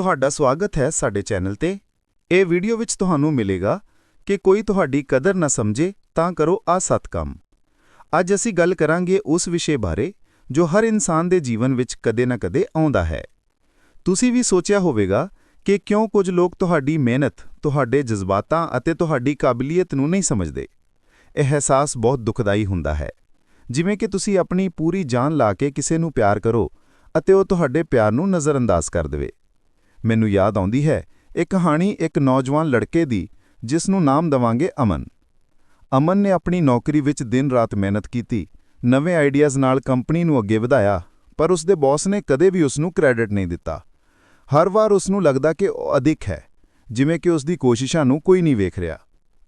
ਤੁਹਾਡਾ ਸਵਾਗਤ ਹੈ ਸਾਡੇ ਚੈਨਲ ਤੇ। ਇਹ ਵੀਡੀਓ ਵਿੱਚ ਤੁਹਾਨੂੰ ਮਿਲੇਗਾ ਕਿ ਕੋਈ ਤੁਹਾਡੀ ਕਦਰ ਨਾ ਸਮਝੇ ਤਾਂ ਕਰੋ ਆ ਸੱਤ ਕੰਮ ਅੱਜ ਅਸੀਂ ਗੱਲ ਕਰਾਂਗੇ ਉਸ ਵਿਸ਼ੇ ਬਾਰੇ ਜੋ ਹਰ ਇਨਸਾਨ ਦੇ ਜੀਵਨ ਵਿੱਚ ਕਦੇ ਨਾ ਕਦੇ ਆਉਂਦਾ ਹੈ। ਤੁਸੀਂ ਵੀ ਸੋਚਿਆ ਹੋਵੇਗਾ ਕਿ ਕਿਉਂ ਕੁਝ ਲੋਕ ਤੁਹਾਡੀ ਮਿਹਨਤ, ਤੁਹਾਡੇ ਜਜ਼ਬਾਤਾਂ ਅਤੇ ਤੁਹਾਡੀ ਕਾਬਲੀਅਤ ਨੂੰ ਨਹੀਂ ਸਮਝਦੇ। ਇਹ ਅਹਿਸਾਸ ਬਹੁਤ ਦੁਖਦਾਈ ਹੁੰਦਾ ਹੈ। ਜਿਵੇਂ ਕਿ ਤੁਸੀਂ ਆਪਣੀ ਪੂਰੀ ਜਾਨ ਲਾ ਕੇ ਕਿਸੇ ਨੂੰ ਪਿਆਰ ਕਰੋ ਅਤੇ ਉਹ ਤੁਹਾਡੇ ਪਿਆਰ ਨੂੰ ਨਜ਼ਰਅੰਦਾਜ਼ ਕਰ ਦੇਵੇ। ਮੈਨੂੰ ਯਾਦ ਆਉਂਦੀ ਹੈ, ਇਹ ਕਹਾਣੀ ਇੱਕ ਨੌਜਵਾਨ ਲੜਕੇ ਦੀ, ਜਿਸ ਨੂੰ ਨਾਮ ਦਵਾਂਗੇ ਅਮਨ। ਅਮਨ ਨੇ ਆਪਣੀ ਨੌਕਰੀ ਵਿੱਚ ਦਿਨ-ਰਾਤ ਮਿਹਨਤ ਕੀਤੀ, ਨਵੇਂ ਆਈਡੀਆਜ਼ ਨਾਲ ਕੰਪਨੀ ਨੂੰ ਅੱਗੇ ਵਧਾਇਆ, ਪਰ ਉਸ ਦੇ ਬੌਸ ਨੇ ਕਦੇ ਵੀ ਉਸ ਨੂੰ ਕ੍ਰੈਡਿਟ ਨਹੀਂ ਦਿੱਤਾ। ਹਰ ਵਾਰ ਉਸ ਨੂੰ ਲੱਗਦਾ ਕਿ ਉਹ ਅਧਿਕ ਹੈ, ਜਿਵੇਂ ਕਿ ਉਸ ਦੀ ਕੋਸ਼ਿਸ਼ਾਂ ਨੂੰ ਕੋਈ ਨਹੀਂ ਵੇਖ ਰਿਹਾ।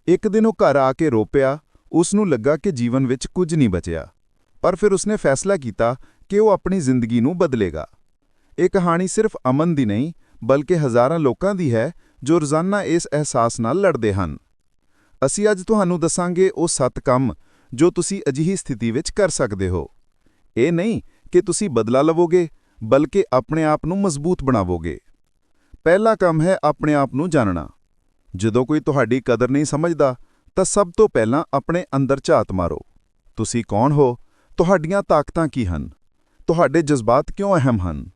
ਇੱਕ ਦਿਨ ਉਹ ਘਰ ਆ ਕੇ ਰੋਪਿਆ ਉਸ ਨੂੰ ਲੱਗਾ ਕਿ ਜੀਵਨ ਵਿੱਚ ਕੁਝ ਨਹੀਂ ਬਚਿਆ। ਪਰ ਫਿਰ ਉਸਨੇ ਫੈਸਲਾ ਕੀਤਾ ਕਿ ਉਹ ਆਪਣੀ ਜ਼ਿੰਦਗੀ ਨੂੰ ਬਦਲੇਗਾ। ਇਹ ਕਹਾਣੀ ਸਿਰਫ ਅਮਨ ਦੀ ਨਹੀਂ ਬਲਕਿ ਹਜ਼ਾਰਾਂ ਲੋਕਾਂ ਦੀ ਹੈ ਜੋ ਰੋਜ਼ਾਨਾ ਇਸ ਅਹਿਸਾਸ ਨਾਲ ਲੜਦੇ ਹਨ। ਅਸੀਂ ਅੱਜ ਤੁਹਾਨੂੰ ਦੱਸਾਂਗੇ ਉਹ ਸੱਤ ਕੰਮ ਜੋ ਤੁਸੀਂ ਅਜਿਹੀ ਸਥਿਤੀ ਵਿੱਚ ਕਰ ਸਕਦੇ ਹੋ। ਇਹ ਨਹੀਂ ਕਿ ਤੁਸੀਂ ਬਦਲਾ ਲਵੋਗੇ, ਬਲਕਿ ਆਪਣੇ ਆਪ ਨੂੰ ਮਜ਼ਬੂਤ ਬਣਾਵੋਗੇ। ਪਹਿਲਾ ਕੰਮ ਹੈ ਆਪਣੇ ਆਪ ਨੂੰ ਜਾਣਨਾ। ਜਦੋਂ ਕੋਈ ਤੁਹਾਡੀ ਕਦਰ ਨਹੀਂ ਸਮਝਦਾ, ਤਾਂ ਸਭ ਤੋਂ ਪਹਿਲਾਂ ਆਪਣੇ ਅੰਦਰ ਝਾਤ ਮਾਰੋ। ਤੁਸੀਂ ਕੌਣ ਹੋ? ਤੁਹਾਡੀਆਂ ਤਾਕਤਾਂ ਕੀ ਹਨ? ਤੁਹਾਡੇ ਜਜ਼ਬਾਤ ਕਿਉਂ ਅਹਿਮ ਹਨ?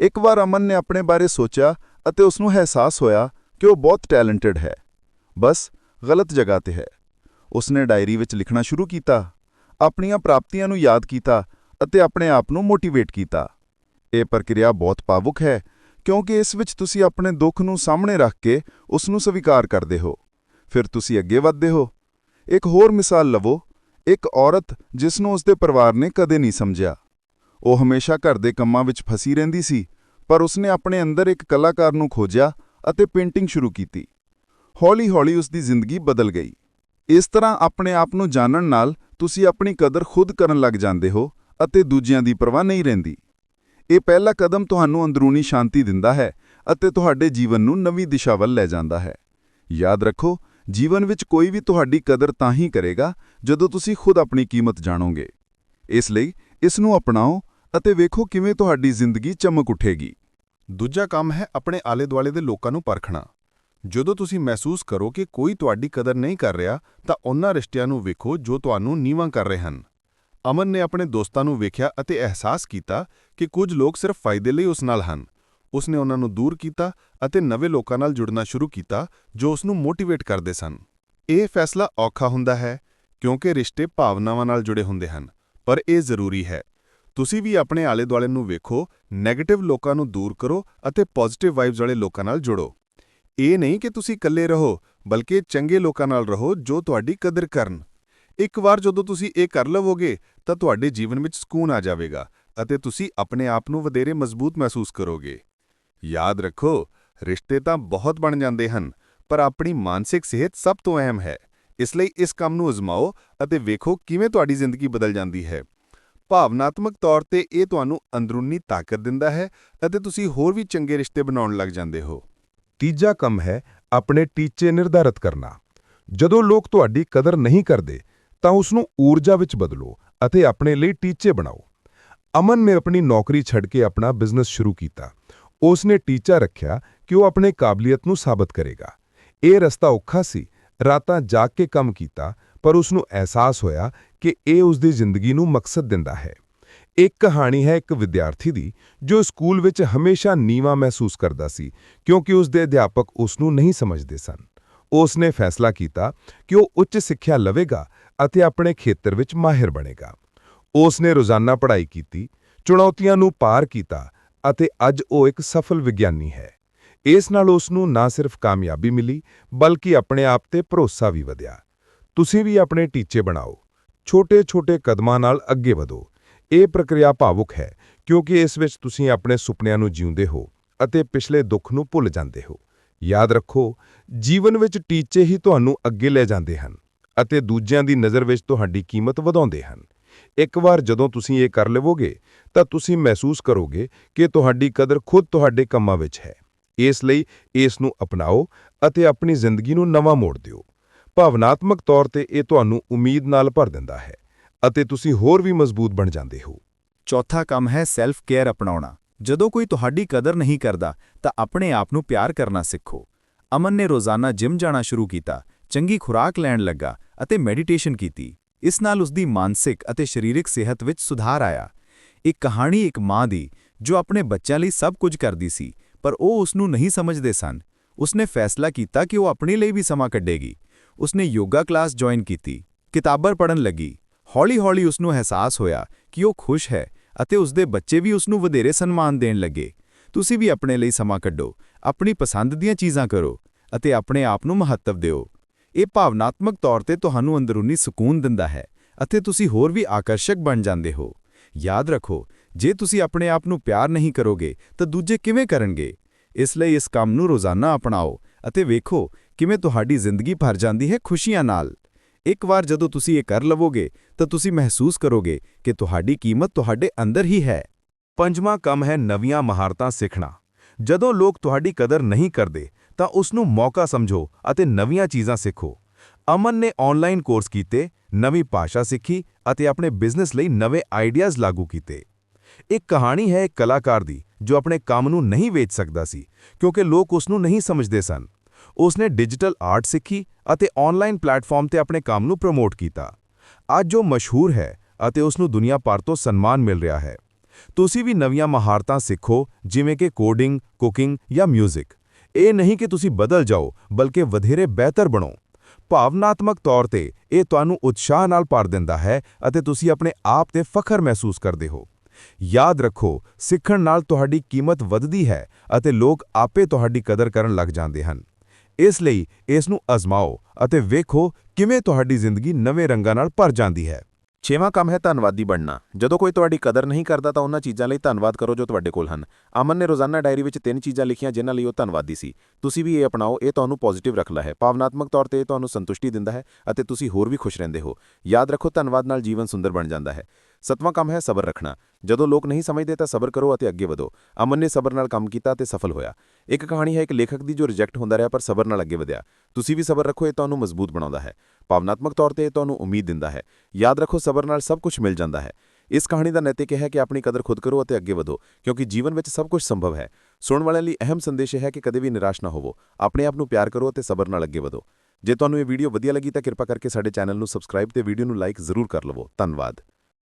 ਇੱਕ ਵਾਰ ਅਮਨ ਨੇ ਆਪਣੇ ਬਾਰੇ ਸੋਚਿਆ ਅਤੇ ਉਸ ਨੂੰ ਅਹਿਸਾਸ ਹੋਇਆ ਕਿ ਉਹ ਬਹੁਤ ਟੈਲੈਂਟਡ ਹੈ। ਬਸ, ਗਲਤ ਜਗ੍ਹਾ ਤੇ ਹੈ। ਉਸਨੇ ਡਾਇਰੀ ਵਿੱਚ ਲਿਖਣਾ ਸ਼ੁਰੂ ਕੀਤਾ, ਆਪਣੀਆਂ ਪ੍ਰਾਪਤੀਆਂ ਨੂੰ ਯਾਦ ਕੀਤਾ ਅਤੇ ਆਪਣੇ ਆਪ ਨੂੰ ਮੋਟੀਵੇਟ ਕੀਤਾ। ਇਹ ਪ੍ਰਕਿਰਿਆ ਬਹੁਤ ਭਾਵੁਕ ਹੈ, ਕਿਉਂਕਿ ਇਸ ਵਿੱਚ ਤੁਸੀਂ ਆਪਣੇ ਦੁੱਖ ਨੂੰ ਸਾਹਮਣੇ ਰੱਖ ਕੇ ਉਸ ਨੂੰ ਸਵੀਕਾਰ ਕਰਦੇ ਹੋ। ਫਿਰ ਤੁਸੀਂ ਅੱਗੇ ਵਧਦੇ ਹੋ। ਇੱਕ ਹੋਰ ਮਿਸਾਲ ਲਵੋ, ਇੱਕ ਔਰਤ ਜਿਸ ਨੂੰ ਉਸਦੇ ਪਰਿਵਾਰ ਨੇ ਕਦੇ ਨਹੀਂ ਸਮਝਿਆ। ਉਹ ਹਮੇਸ਼ਾ ਘਰ ਦੇ ਕੰਮਾਂ ਵਿੱਚ ਫਸੀ ਰਹਿੰਦੀ ਸੀ, ਪਰ ਉਸਨੇ ਆਪਣੇ ਅੰਦਰ ਇੱਕ ਕਲਾਕਾਰ ਨੂੰ ਖੋਜਿਆ ਅਤੇ ਪੇਂਟਿੰਗ ਸ਼ੁਰੂ ਕੀਤੀ। ਹੌਲੀ-ਹੌਲੀ ਉਸ ਦੀ ਜ਼ਿੰਦਗੀ ਬਦਲ ਗਈ। ਇਸ ਤਰ੍ਹਾਂ ਆਪਣੇ ਆਪ ਨੂੰ ਜਾਣਨ ਨਾਲ ਤੁਸੀਂ ਆਪਣੀ ਕਦਰ ਖੁਦ ਕਰਨ ਲੱਗ ਜਾਂਦੇ ਹੋ ਅਤੇ ਦੂਜਿਆਂ ਦੀ ਪਰਵਾਹ ਨਹੀਂ ਰਹਿੰਦੀ। ਇਹ ਪਹਿਲਾ ਕਦਮ ਤੁਹਾਨੂੰ ਅੰਦਰੂਨੀ ਸ਼ਾਂਤੀ ਦਿੰਦਾ ਹੈ ਅਤੇ ਤੁਹਾਡੇ ਜੀਵਨ ਨੂੰ ਨਵੀਂ ਦਿਸ਼ਾ ਵੱਲ ਲੈ ਜਾਂਦਾ ਹੈ। ਯਾਦ ਰੱਖੋ, ਜੀਵਨ ਵਿੱਚ ਕੋਈ ਵੀ ਤੁਹਾਡੀ ਕਦਰ ਤਾਂ ਹੀ ਕਰੇਗਾ ਜਦੋਂ ਤੁਸੀਂ ਖੁਦ ਆਪਣੀ ਕੀਮਤ ਜਾਣੋਗੇ। ਇਸ ਲਈ ਇਸ ਨੂੰ ਅਪਣਾਓ ਅਤੇ ਵੇਖੋ ਕਿਵੇਂ ਤੁਹਾਡੀ ਜ਼ਿੰਦਗੀ ਚਮਕ ਉਠੇਗੀ। ਦੂਜਾ ਕੰਮ ਹੈ ਆਪਣੇ ਆਲੇ-ਦੁਆਲੇ ਦੇ ਲੋਕਾਂ ਨੂੰ ਪਰਖਣਾ। ਜਦੋਂ ਤੁਸੀਂ ਮਹਿਸੂਸ ਕਰੋ ਕਿ ਕੋਈ ਤੁਹਾਡੀ ਕਦਰ ਨਹੀਂ ਕਰ ਰਿਹਾ, ਤਾਂ ਉਹਨਾਂ ਰਿਸ਼ਤਿਆਂ ਨੂੰ ਵੇਖੋ ਜੋ ਤੁਹਾਨੂੰ ਨੀਵਾਂ ਕਰ ਰਹੇ ਹਨ। ਅਮਨ ਨੇ ਆਪਣੇ ਦੋਸਤਾਂ ਨੂੰ ਵੇਖਿਆ ਅਤੇ ਅਹਿਸਾਸ ਕੀਤਾ ਕਿ ਕੁਝ ਲੋਕ ਸਿਰਫ ਫਾਇਦੇ ਲਈ ਉਸ ਨਾਲ ਹਨ। ਉਸਨੇ ਉਹਨਾਂ ਨੂੰ ਦੂਰ ਕੀਤਾ ਅਤੇ ਨਵੇਂ ਲੋਕਾਂ ਨਾਲ ਜੁੜਨਾ ਸ਼ੁਰੂ ਕੀਤਾ ਜੋ ਉਸ ਨੂੰ ਮੋਟੀਵੇਟ ਕਰਦੇ ਸਨ। ਇਹ ਫੈਸਲਾ ਔਖਾ ਹੁੰਦਾ ਹੈ ਕਿਉਂਕਿ ਰਿਸ਼ਤੇ ਭਾਵਨਾਵਾਂ ਨਾਲ ਜੁੜੇ ਹੁੰਦੇ ਹਨ, ਪਰ ਇਹ ਜ਼ਰੂਰੀ ਹੈ। ਤੁਸੀਂ ਵੀ ਆਪਣੇ ਆਲੇ-ਦੁਆਲੇ ਨੂੰ ਵੇਖੋ 네ਗੇਟਿਵ ਲੋਕਾਂ ਨੂੰ ਦੂਰ ਕਰੋ ਅਤੇ ਪੋਜ਼ਿਟਿਵ ਵਾਈਬਸ ਵਾਲੇ ਲੋਕਾਂ ਨਾਲ ਜੁੜੋ। ਇਹ ਨਹੀਂ ਕਿ ਤੁਸੀਂ ਇਕੱਲੇ ਰਹੋ, ਬਲਕਿ ਚੰਗੇ ਲੋਕਾਂ ਨਾਲ ਰਹੋ ਜੋ ਤੁਹਾਡੀ ਕਦਰ ਕਰਨ। ਇੱਕ ਵਾਰ ਜਦੋਂ ਤੁਸੀਂ ਇਹ ਕਰ ਲਵੋਗੇ, ਤਾਂ ਤੁਹਾਡੇ ਜੀਵਨ ਵਿੱਚ ਸਕੂਨ ਆ ਜਾਵੇਗਾ ਅਤੇ ਤੁਸੀਂ ਆਪਣੇ ਆਪ ਨੂੰ ਵਧੇਰੇ ਮਜ਼ਬੂਤ ਮਹਿਸੂਸ ਕਰੋਗੇ। ਯਾਦ ਰੱਖੋ, ਰਿਸ਼ਤੇ ਤਾਂ ਬਹੁਤ ਬਣ ਜਾਂਦੇ ਹਨ, ਪਰ ਆਪਣੀ ਮਾਨਸਿਕ ਸਿਹਤ ਸਭ ਤੋਂ ਅਹਿਮ ਹੈ। ਇਸ ਲਈ ਇਸ ਕੰਮ ਨੂੰ ਅਜ਼ਮਾਓ ਅਤੇ ਵੇਖੋ ਕਿਵੇਂ ਤੁਹਾਡੀ ਜ਼ਿੰਦਗੀ ਬਦਲ ਜਾਂਦੀ ਹੈ। ਭਾਵਨਾਤਮਕ ਤੌਰ ਤੇ ਇਹ ਤੁਹਾਨੂੰ ਅੰਦਰੂਨੀ ਤਾਕਤ ਦਿੰਦਾ ਹੈ ਅਤੇ ਤੁਸੀਂ ਹੋਰ ਵੀ ਚੰਗੇ ਰਿਸ਼ਤੇ ਬਣਾਉਣ ਲੱਗ ਜਾਂਦੇ ਹੋ। ਤੀਜਾ ਕੰਮ ਹੈ ਆਪਣੇ ਟੀਚੇ ਨਿਰਧਾਰਤ ਕਰਨਾ। ਜਦੋਂ ਲੋਕ ਤੁਹਾਡੀ ਕਦਰ ਨਹੀਂ ਕਰਦੇ, ਤਾਂ ਉਸ ਨੂੰ ਊਰਜਾ ਵਿੱਚ ਬਦਲੋ ਅਤੇ ਆਪਣੇ ਲਈ ਟੀਚੇ ਬਣਾਓ। ਅਮਨ ਨੇ ਆਪਣੀ ਨੌਕਰੀ ਛੱਡ ਕੇ ਆਪਣਾ ਬਿਜ਼ਨਸ ਸ਼ੁਰੂ ਕੀਤਾ। ਉਸ ਨੇ ਟੀਚਾ ਰੱਖਿਆ ਕਿ ਉਹ ਆਪਣੇ ਕਾਬਲੀਅਤ ਨੂੰ ਸਾਬਤ ਕਰੇਗਾ। ਇਹ ਰਸਤਾ ਔਖਾ ਸੀ। ਰਾਤਾਂ ਜਾਗ ਕੇ ਕੰਮ ਕੀਤਾ ਪਰ ਉਸ ਨੂੰ ਅਹਿਸਾਸ ਹੋਇਆ ਕਿ ਇਹ ਉਸ ਦੀ ਜ਼ਿੰਦਗੀ ਨੂੰ ਮਕਸਦ ਦਿੰਦਾ ਹੈ। ਇੱਕ ਕਹਾਣੀ ਹੈ ਇੱਕ ਵਿਦਿਆਰਥੀ ਦੀ ਜੋ ਸਕੂਲ ਵਿੱਚ ਹਮੇਸ਼ਾ ਨੀਵਾ ਮਹਿਸੂਸ ਕਰਦਾ ਸੀ ਕਿਉਂਕਿ ਉਸ ਦੇ ਅਧਿਆਪਕ ਉਸ ਨੂੰ ਨਹੀਂ ਸਮਝਦੇ ਸਨ। ਉਸ ਨੇ ਫੈਸਲਾ ਕੀਤਾ ਕਿ ਉਹ ਉੱਚ ਸਿੱਖਿਆ ਲਵੇਗਾ ਅਤੇ ਆਪਣੇ ਖੇਤਰ ਵਿੱਚ ਮਾਹਿਰ ਬਣੇਗਾ। ਉਸ ਨੇ ਰੋਜ਼ਾਨਾ ਪੜ੍ਹਾਈ ਕੀਤੀ, ਚੁਣੌਤੀਆਂ ਨੂੰ ਪਾਰ ਕੀਤਾ ਅਤੇ ਅੱਜ ਉਹ ਇੱਕ ਸਫਲ ਵਿਗਿਆਨੀ ਹੈ। ਇਸ ਨਾਲ ਉਸ ਨੂੰ ਨਾ ਸਿਰਫ ਕਾਮਯਾਬੀ ਮਿਲੀ, ਬਲਕਿ ਆਪਣੇ ਆਪ ਤੇ ਭਰੋਸਾ ਵੀ ਵਧਿਆ। ਤੁਸੀਂ ਵੀ ਆਪਣੇ ਟੀਚੇ ਬਣਾਓ। ਛੋਟੇ-ਛੋਟੇ ਕਦਮਾਂ ਨਾਲ ਅੱਗੇ ਵਧੋ। ਇਹ ਪ੍ਰਕਿਰਿਆ ਭਾਵੁਕ ਹੈ, ਕਿਉਂਕਿ ਇਸ ਵਿੱਚ ਤੁਸੀਂ ਆਪਣੇ ਸੁਪਨਿਆਂ ਨੂੰ ਜਿਉਂਦੇ ਹੋ ਅਤੇ ਪਿਛਲੇ ਦੁੱਖ ਨੂੰ ਭੁੱਲ ਜਾਂਦੇ ਹੋ। ਯਾਦ ਰੱਖੋ, ਜੀਵਨ ਵਿੱਚ ਟੀਚੇ ਹੀ ਤੁਹਾਨੂੰ ਅੱਗੇ ਲੈ ਜਾਂਦੇ ਹਨ ਅਤੇ ਦੂਜਿਆਂ ਦੀ ਨਜ਼ਰ ਵਿੱਚ ਤੁਹਾਡੀ ਕੀਮਤ ਵਧਾਉਂਦੇ ਹਨ। ਇੱਕ ਵਾਰ ਜਦੋਂ ਤੁਸੀਂ ਇਹ ਕਰ ਲਵੋਗੇ, ਤਾਂ ਤੁਸੀਂ ਮਹਿਸੂਸ ਕਰੋਗੇ ਕਿ ਤੁਹਾਡੀ ਕਦਰ ਖੁਦ ਤੁਹਾਡੇ ਕੰਮਾਂ ਵਿੱਚ ਹੈ। ਇਸ ਲਈ ਇਸ ਨੂੰ ਅਪਣਾਓ ਅਤੇ ਆਪਣੀ ਜ਼ਿੰਦਗੀ ਨੂੰ ਨਵਾਂ ਮੋੜ ਦਿਓ। ਭਾਵਨਾਤਮਕ ਤੌਰ ਤੇ ਇਹ ਤੁਹਾਨੂੰ ਉਮੀਦ ਨਾਲ ਭਰ ਦਿੰਦਾ ਹੈ ਅਤੇ ਤੁਸੀਂ ਹੋਰ ਵੀ ਮਜ਼ਬੂਤ ਬਣ ਜਾਂਦੇ ਹੋ। ਚੌਥਾ ਕੰਮ ਹੈ ਸੈਲਫ ਕੇਅਰ ਅਪਣਾਉਣਾ। ਜਦੋਂ ਕੋਈ ਤੁਹਾਡੀ ਕਦਰ ਨਹੀਂ ਕਰਦਾ, ਤਾਂ ਆਪਣੇ ਆਪ ਨੂੰ ਪਿਆਰ ਕਰਨਾ ਸਿੱਖੋ। ਅਮਨ ਨੇ ਰੋਜ਼ਾਨਾ ਜਿਮ ਜਾਣਾ ਸ਼ੁਰੂ ਕੀਤਾ, ਚੰਗੀ ਖੁਰਾਕ ਲੈਣ ਲੱਗਾ ਅਤੇ ਮੈਡੀਟੇਸ਼ਨ ਕੀਤੀ। ਇਸ ਨਾਲ ਉਸਦੀ ਮਾਨਸਿਕ ਅਤੇ ਸਰੀਰਕ ਸਿਹਤ ਵਿੱਚ ਸੁਧਾਰ ਆਇਆ। ਇੱਕ ਕਹਾਣੀ ਇੱਕ ਮਾਂ ਦੀ, ਜੋ ਆਪਣੇ ਬੱਚਿਆਂ ਲਈ ਸਭ ਕੁਝ ਕਰਦੀ ਸੀ, ਪਰ ਉਹ ਉਸ ਨੂੰ ਨਹੀਂ ਸਮਝਦੇ ਸਨ। ਉਸਨੇ ਫੈਸਲਾ ਕੀਤਾ ਕਿ ਉਹ ਆਪਣੇ ਲਈ ਵੀ ਸਮਾਂ ਕੱਢੇਗੀ। ਉਸਨੇ ਯੋਗਾ ਕਲਾਸ ਜੁਆਇਨ ਕੀਤੀ। ਕਿਤਾਬਾਂ ਪੜ੍ਹਨ ਲੱਗੀ। ਹੌਲੀ-ਹੌਲੀ ਉਸਨੂੰ ਅਹਿਸਾਸ ਹੋਇਆ ਕਿ ਉਹ ਖੁਸ਼ ਹੈ ਅਤੇ ਉਸਦੇ ਬੱਚੇ ਵੀ ਉਸਨੂੰ ਵਧੇਰੇ ਸਨਮਾਨ ਦੇਣ ਲੱਗੇ। ਤੁਸੀਂ ਵੀ ਆਪਣੇ ਲਈ ਸਮਾਂ ਕੱਢੋ, ਆਪਣੀ ਪਸੰਦ ਦੀਆਂ ਚੀਜ਼ਾਂ ਕਰੋ ਅਤੇ ਆਪਣੇ ਆਪ ਨੂੰ ਮਹੱਤਵ ਦਿਓ। ਇਹ ਭਾਵਨਾਤਮਕ ਤੌਰ ਤੇ ਤੁਹਾਨੂੰ ਅੰਦਰੂਨੀ ਸਕੂਨ ਦਿੰਦਾ ਹੈ ਅਤੇ ਤੁਸੀਂ ਹੋਰ ਵੀ ਆਕਰਸ਼ਕ ਬਣ ਜਾਂਦੇ ਹੋ। ਯਾਦ ਰੱਖੋ, ਜੇ ਤੁਸੀਂ ਆਪਣੇ ਆਪ ਨੂੰ ਪਿਆਰ ਨਹੀਂ ਕਰੋਗੇ ਤਾਂ ਦੂਜੇ ਕਿਵੇਂ ਕਰਨਗੇ? ਇਸ ਲਈ ਇਸ ਕੰਮ ਨੂੰ ਰੋਜ਼ਾਨਾ ਅਪਣਾਓ ਅਤੇ ਵੇਖੋ ਕਿਵੇਂ ਤੁਹਾਡੀ ਜ਼ਿੰਦਗੀ ਭਰ ਜਾਂਦੀ ਹੈ ਖੁਸ਼ੀਆਂ ਨਾਲ? ਇੱਕ ਵਾਰ ਜਦੋਂ ਤੁਸੀਂ ਇਹ ਕਰ ਲਵੋਗੇ, ਤਾਂ ਤੁਸੀਂ ਮਹਿਸੂਸ ਕਰੋਗੇ ਕਿ ਤੁਹਾਡੀ ਕੀਮਤ ਤੁਹਾਡੇ ਅੰਦਰ ਹੀ ਹੈ। ਪੰਜਵਾਂ ਕੰਮ ਹੈ ਨਵੀਆਂ ਮਹਾਰਤਾਂ ਸਿੱਖਣਾ। ਜਦੋਂ ਲੋਕ ਤੁਹਾਡੀ ਕਦਰ ਨਹੀਂ ਕਰਦੇ, ਤਾਂ ਉਸ ਨੂੰ ਮੌਕਾ ਸਮਝੋ ਅਤੇ ਨਵੀਆਂ ਚੀਜ਼ਾਂ ਸਿੱਖੋ। ਅਮਨ ਨੇ ਆਨਲਾਈਨ ਕੋਰਸ ਕੀਤੇ, ਨਵੀਂ ਭਾਸ਼ਾ ਸਿੱਖੀ ਅਤੇ ਆਪਣੇ ਬਿਜ਼ਨਸ ਲਈ ਨਵੇਂ ਆਈਡੀਆਜ਼ ਲਾਗੂ ਕੀਤੇ। ਇੱਕ ਕਹਾਣੀ ਹੈ ਇੱਕ ਕਲਾਕਾਰ ਦੀ, ਜੋ ਆਪਣੇ ਕੰਮ ਨੂੰ ਨਹੀਂ ਵੇਚ ਸਕਦਾ ਸੀ, ਕਿਉਂਕਿ ਲੋਕ ਉਸ ਨੂੰ ਨਹੀਂ ਸਮਝਦੇ ਸਨ। ਉਸਨੇ ਡਿਜੀਟਲ ਆਰਟ ਸਿੱਖੀ ਅਤੇ ਆਨਲਾਈਨ ਪਲੇਟਫਾਰਮ ਤੇ ਆਪਣੇ ਕੰਮ ਨੂੰ ਪ੍ਰਮੋਟ ਕੀਤਾ। ਅੱਜ ਉਹ ਮਸ਼ਹੂਰ ਹੈ ਅਤੇ ਉਸ ਨੂੰ ਦੁਨੀਆ ਭਰ ਤੋਂ ਸਨਮਾਨ ਮਿਲ ਰਿਹਾ ਹੈ। ਤੁਸੀਂ ਵੀ ਨਵੀਆਂ ਮਹਾਰਤਾਂ ਸਿੱਖੋ, ਜਿਵੇਂ ਕਿ ਕੋਡਿੰਗ ਕੁਕਿੰਗ ਜਾਂ 뮤직 ਇਹ ਨਹੀਂ ਕਿ ਤੁਸੀਂ ਬਦਲ ਜਾਓ, ਬਲਕਿ ਵਧੇਰੇ ਬਿਹਤਰ ਬਣੋ। ਭਾਵਨਾਤਮਕ ਤੌਰ ਤੇ ਇਹ ਤੁਹਾਨੂੰ ਉਤਸ਼ਾਹ ਨਾਲ ਭਰ ਦਿੰਦਾ ਹੈ ਅਤੇ ਤੁਸੀਂ ਆਪਣੇ ਆਪ ਤੇ ਫਖਰ ਮਹਿਸੂਸ ਕਰਦੇ ਹੋ। ਯਾਦ ਰੱਖੋ, ਸਿੱਖਣ ਨਾਲ ਤੁਹਾਡੀ ਕੀਮਤ ਵੱਧਦੀ ਹੈ ਅਤੇ ਲੋਕ ਆਪੇ ਤੁਹਾਡੀ ਕਦਰ ਕਰਨ ਲੱਗ ਜਾਂਦੇ ਹਨ। ਇਸ ਲਈ ਇਸ ਨੂੰ ਅਜ਼ਮਾਓ ਅਤੇ ਵੇਖੋ ਕਿਵੇਂ ਤੁਹਾਡੀ ਜ਼ਿੰਦਗੀ ਨਵੇਂ ਰੰਗਾਂ ਨਾਲ ਭਰ ਜਾਂਦੀ ਹੈ। ਛੇਵਾਂ ਕੰਮ ਹੈ ਧੰਨਵਾਦੀ ਬਣਨਾ। ਜਦੋਂ ਕੋਈ ਤੁਹਾਡੀ ਕਦਰ ਨਹੀਂ ਕਰਦਾ ਤਾਂ ਉਹਨਾਂ ਚੀਜ਼ਾਂ ਲਈ ਧੰਨਵਾਦ ਕਰੋ ਜੋ ਤੁਹਾਡੇ ਕੋਲ ਹਨ। ਅਮਨ ਨੇ ਰੋਜ਼ਾਨਾ ਡਾਇਰੀ ਵਿੱਚ ਤਿੰਨ ਚੀਜ਼ਾਂ ਲਿਖੀਆਂ ਜਿਨ੍ਹਾਂ ਲਈ ਉਹ ਧੰਨਵਾਦੀ ਸੀ। ਤੁਸੀਂ ਵੀ ਇਹ ਅਪਣਾਓ, ਇਹ ਤੁਹਾਨੂੰ ਪੋਜ਼ਿਟਿਵ ਰੱਖਦਾ ਹੈ। ਭਾਵਨਾਤਮਕ ਤੌਰ ਤੇ ਇਹ ਤੁਹਾਨੂੰ ਸੰਤੁਸ਼ਟੀ ਦਿੰਦਾ ਹੈ ਅਤੇ ਤੁਸੀਂ ਹੋਰ ਵੀ ਖੁਸ਼ ਰਹਿੰਦੇ ਹੋ। ਯਾਦ ਰੱਖੋ, ਧੰਨਵਾਦ ਨਾਲ ਜੀਵਨ ਸੁੰਦਰ ਬਣ ਜਾਂਦਾ ਹੈ। ਸਤਵਾਂ ਕੰਮ ਹੈ ਸਬਰ ਰੱਖਣਾ। ਜਦੋਂ ਲੋਕ ਨਹੀਂ ਸਮਝਦੇ ਤਾਂ ਸਬਰ ਕਰੋ ਅਤੇ ਅੱਗੇ ਵਧੋ। ਅਮਨ ਨੇ ਸਬਰ ਨਾਲ ਕੰਮ ਕੀਤਾ ਤੇ ਸਫਲ ਹੋਇਆ। ਇੱਕ ਕਹਾਣੀ ਹੈ ਇੱਕ ਲੇਖਕ ਦੀ ਜੋ ਰਿਜੈਕਟ ਹੁੰਦਾ ਰਿਹਾ ਪਰ ਸਬਰ ਨਾਲ ਅੱਗੇ ਵਧਿਆ। ਤੁਸੀਂ ਵੀ ਸਬਰ ਰੱਖੋ, ਇਹ ਤੁਹਾਨੂੰ ਮਜ਼ਬੂਤ ਬਣਾਉਂਦਾ ਹੈ। ਭਾਵਨਾਤਮਕ ਤੌਰ ਤੇ ਇਹ ਤੁਹਾਨੂੰ ਉਮੀਦ ਦਿੰਦਾ ਹੈ। ਯਾਦ ਰੱਖੋ, ਸਬਰ ਨਾਲ ਸਭ ਕੁਝ ਮਿਲ ਜਾਂਦਾ ਹੈ। ਇਸ ਕਹਾਣੀ ਦਾ ਨੈਤਿਕ ਹੈ ਕਿ ਆਪਣੀ ਕਦਰ ਖੁਦ ਕਰੋ ਅਤੇ ਅੱਗੇ ਵਧੋ, ਕਿਉਂਕਿ ਜੀਵਨ ਵਿੱਚ ਸਭ ਕੁਝ ਸੰਭਵ ਹੈ। ਸੁਣਨ ਵਾਲਿਆਂ ਲਈ ਅਹਿਮ ਸੰਦੇਸ਼ ਇਹ ਹੈ ਕਿ ਕਦੇ ਵੀ ਨਿਰਾਸ਼ ਨਾ ਹੋਵੋ। ਆਪਣੇ ਆਪ ਨੂੰ ਪਿਆਰ ਕਰੋ ਅਤੇ ਸਬਰ ਨਾਲ ਅੱਗੇ ਵਧੋ। ਜੇ ਤੁਹਾਨੂੰ ਇਹ ਵੀਡੀਓ ਵਧੀਆ ਲੱਗੀ ਤਾਂ ਕਿਰਪਾ ਕਰਕੇ ਸਾਡੇ ਚੈਨਲ ਨੂੰ ਸਬਸਕ੍ਰਾਈਬ ਤੇ ਵੀਡੀਓ ਨੂੰ ਲਾਈਕ ਜ਼ਰੂਰ ਕਰ ਲਵੋ। ਧੰਨਵਾਦ।